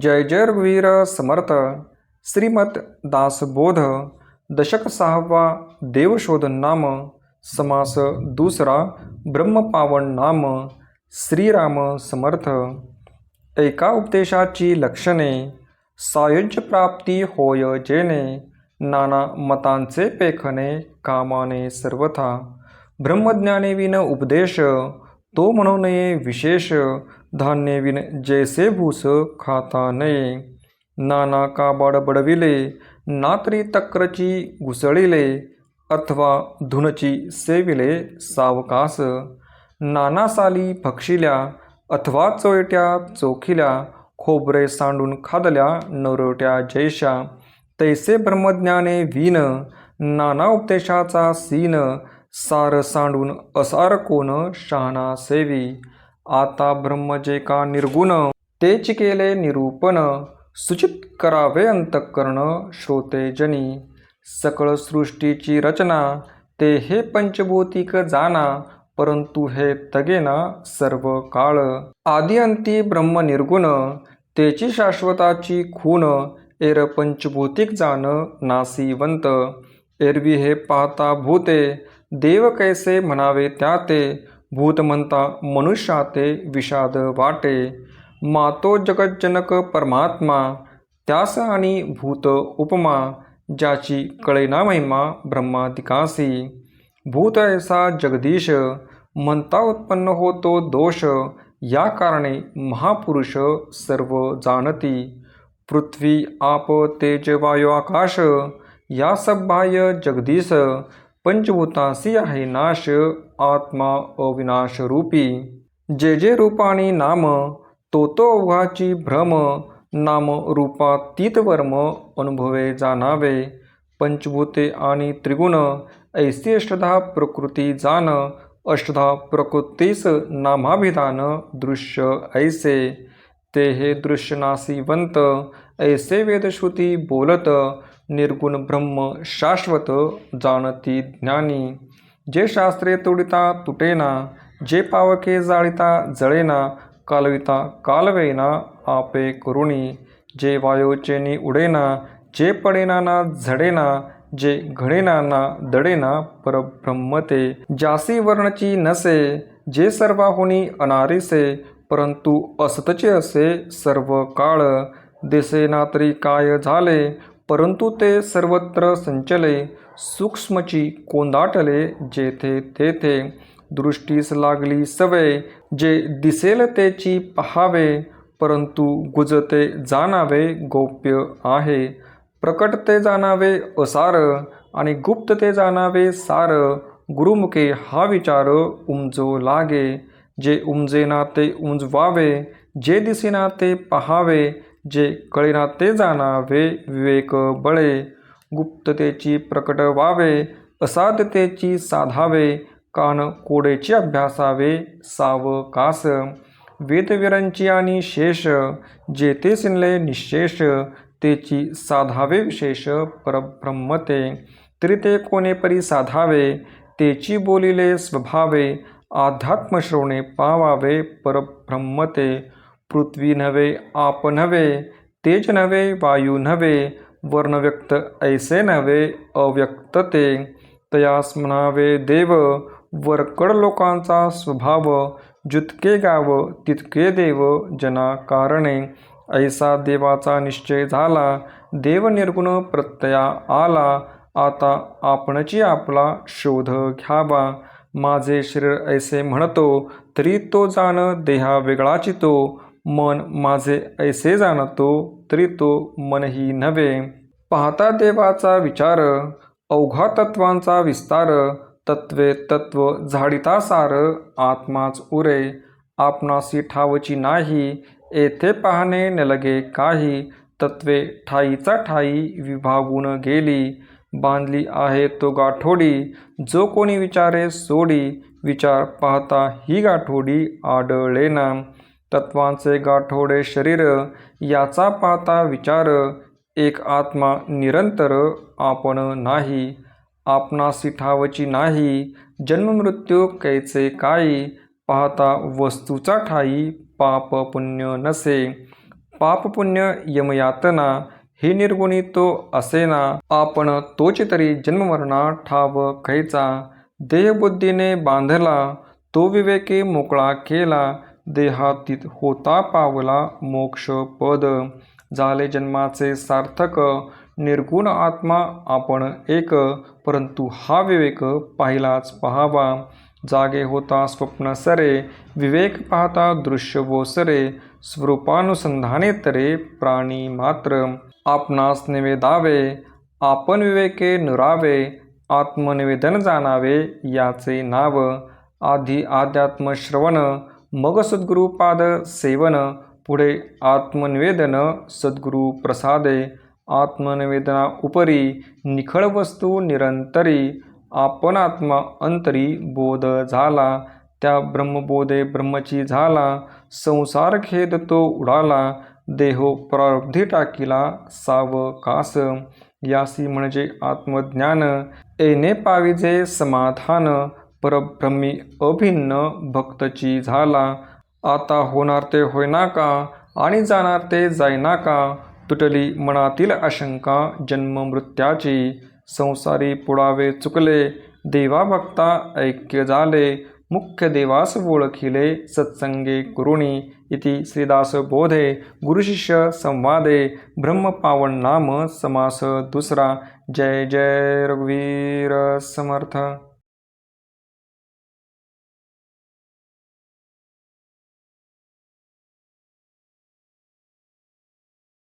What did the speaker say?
जय जय रघुवीर समर्थ. श्रीमत दासबोध दशक सहावा देवशोधन नाम समास दुसरा ब्रह्मपावन नाम श्रीराम समर्थ. एका उपदेशाची लक्षणे सायुज्य प्राप्ती होय जेणे नाना मतांचे पेखणे कामाने सर्वथा. ब्रह्मज्ञानेविन उपदेश तो म्हणून विशेष धान्य विन जैसे भूस खाता नये. नाना काबाड बडविले नात्री तक्रची घुसळिले अथवा धुनची सेविले सावकास. नाना साली फक्षिल्या अथवा चोयट्या चोखिल्या खोबरे सांडून खादल्या नरोट्या जैशा. तैसे ब्रह्मज्ञाने वीन नाना उपदेशाचा सीन सार सांडून असार कोण शहाणा सेवी. आता ब्रह्म जे का निर्गुण तेच केले निरूपण सूचित करावे अंतःकरण श्रोते जनी. सकळ सृष्टीची रचना ते हे पंचभौतिक जाना परंतु हे तगेना सर्व काळ. आदिअंती ब्रह्म निर्गुण तेची शाश्वताची खून एर पंचभौतिक जाण नासीवंत. एरवी हे पाहता भूते देव कैसे म्हणावे त्या ते भूत म्हणता मनुष्याते विषाद वाटे। मातो जगज्जनक परमात्मा त्यास आणि भूत उपमा ज्याची कळेना महिमा ब्रह्मादिकासी। भूत ऐसा जगदीश म्हणता उत्पन्न होतो दोष या कारणे महापुरुष सर्व जाणती। पृथ्वी आप तेज वायू आकाश या सबाह्य जगदीश पंचभूतासी आहे नाश आत्मा अविनाश रूपी जे जे रूपाणी नाम तो तो अवघाची भ्रम नाम रूपातीत वर्म अनुभवे जाणावे पंचभूते आणि त्रिगुण ऐसी अष्टधा प्रकृती जाण अष्टधा प्रकृतीस नामाभिधान दृश्य ऐसे ते हे दृश्य ऐसे वेदश्रुती बोलत निर्गुण ब्रह्म शाश्वत जाणती ज्ञानी. जे शास्त्रे तोडिता तुटेना जे पावके जाळिता जळेना कालविता कालवेना आपे करुणी. जे वायोचेनी उडेना जे पडेना ना झडेना जे घडेना ना दडेना परब्रह्मते. जासी वर्णची नसे जे सर्वाहुनी अनारिसे परंतु असतचे असे सर्व काळ. दिसेना तरी काय झाले परंतु ते सर्वत्र संचले सूक्ष्मची कोंदाटले जेथे तेथे. दृष्टीस लागली सवय जे दिसेल तेची पहावे परंतु गुजते जाणावे गोप्य आहे. प्रकट ते जाणावे असार आणि गुप्त ते जाणावे सार गुरुमुखे हा विचार उमजो लागे. जे उमजेना ते उमजवावे जे दिसेना ते पहावे जे कळीना ते जाणावे विवेक बळे. गुप्ततेची प्रकट व्हावे असाध्यतेची साधावे कान कोडेची अभ्यासावे सावकास वेदवीरांची आणि शेष जेथे सिनले निशेष तेची साधावे विशेष परब्रह्मते. तरी ते कोणे परी साधावे तेची बोलिले स्वभावे आध्यात्मश्रवणे पावावे परब्रह्मते. पृथ्वी नव्हे आप नव्हे तेज नव्हे वायू नव्हे वर्ण व्यक्त ऐसे नव्हे अव्यक्त ते. तयास म्हणावे देव वरकड लोकांचा स्वभाव जितके गाव तितके देव जना कारणे. ऐसा देवाचा निश्चय झाला देव निर्गुण प्रत्यया आला आता आपणची आपला शोध घ्यावा. माझे शरीर ऐसे म्हणतो तरी तो जाण देहा वेगळाची तो मन माझे ऐसे जाणतो तरी तो मनही नव्हे. पाहता देवाचा विचार अवघा तत्वांचा विस्तार तत्वे तत्व झाडिता सार आत्माच उरे. आपणासी ठावची नाही येथे पाहणे नलगे काही. तत्वे ठाईचा ठाई विभागून गेली. बांधली आहे तो गाठोडी जो कोणी विचारे सोडी. विचार पाहता ही गाठोडी आढळेना. तत्वांचे गाठोडे शरीर याचा पाहता विचार एक आत्मा निरंतर आपण नाही आपणासी ठावची नाही जन्ममृत्यू कैचे काही पाहता वस्तूचा ठाई पाप पुण्य नसे पाप पुण्य यमयातना हे निर्गुणी तो असेना आपण तोच तरी जन्ममरणा ठाव खैचा देहबुद्धीने बांधला तो विवेके मोकळा केला देहातीत होता पावला मोक्ष पद. झाले जन्माचे सार्थक. निर्गुण आत्मा आपण एक परंतु हा विवेक पाहिलाच पहावा. जागे होता स्वप्न सरे विवेक पाहता दृश्य वोसरे स्वरूपानुसंधाने तरे प्राणी मात्र. आपणास निवेदावे आपण विवेके नुरावे आत्मनिवेदन जाणावे याचे नाव. आधी अध्यात्म श्रवण मग सद्गुरुपाद सेवन पुढे आत्मनिवेदन सद्गुरु प्रसादे आत्मनिवेदना उपरी निखळ वस्तू निरंतरी आपण आत्मा अंतरी बोध झाला त्या ब्रह्मबोधे ब्रह्मची झाला संसार खेद तो उडाला देहो प्रारब्धी टाकीला सावकास यासी म्हणजे आत्मज्ञान एने पाविजे समाधान परब्रह्मी अभिन्न भक्तची झाला. आता होणार ते होईना का? आणि जाणार ते जाईना का? तुटली मनातील आशंका जन्ममृत्याची संसारी पुढावे चुकले देवा भक्ता ऐक्य झाले. मुख्य देवास ओळखिले सत्संगे कुरुणी इति श्रीदास बोधे गुरुशिष्य संवादे. ब्रह्मपावन नाम समास दुसरा. जय जय रघुवीर समर्थ.